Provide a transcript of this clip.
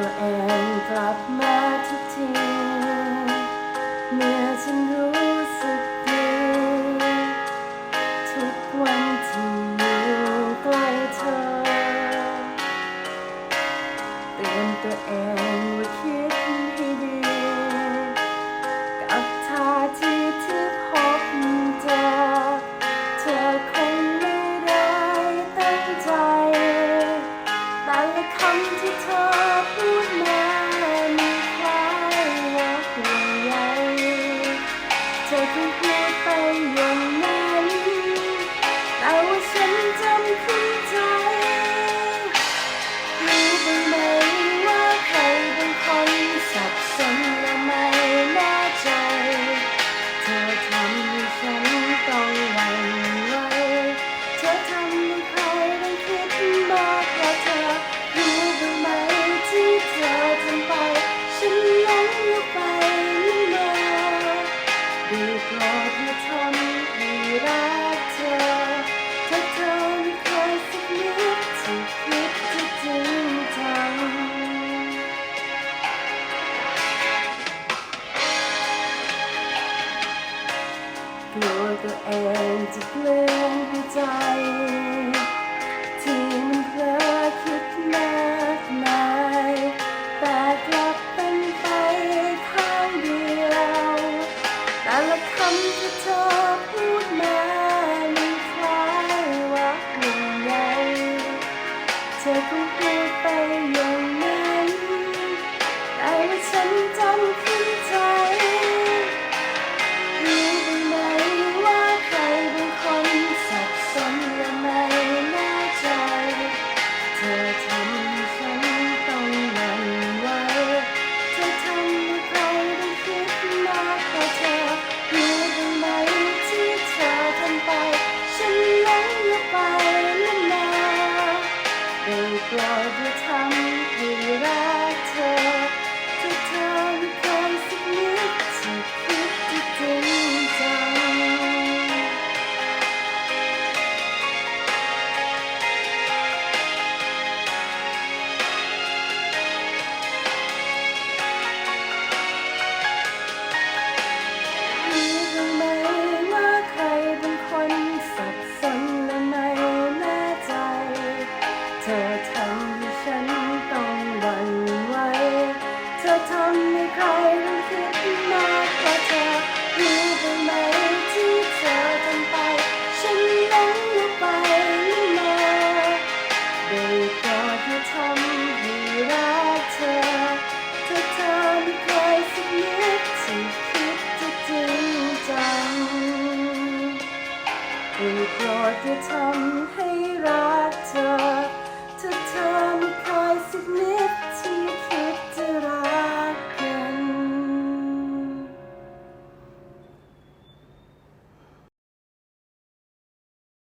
ตัวเองกลับมาทุกที เมื่อฉันรู้สึกดีทุกวันที่อยู่ใกล้เธอเตือนตัวเอง กลัวตัวเองจะเปลืองไปใจ ที่มันเพลอคิดมากมาย แต่กลับเป็นไปทางเดียวแต่ละคำที่เธอพูดมามันคล้ายว่าห่วงใยเธอคงพูดไปอย่างนั้นแต่ว่าฉันจำขึ้นใจ Quartet.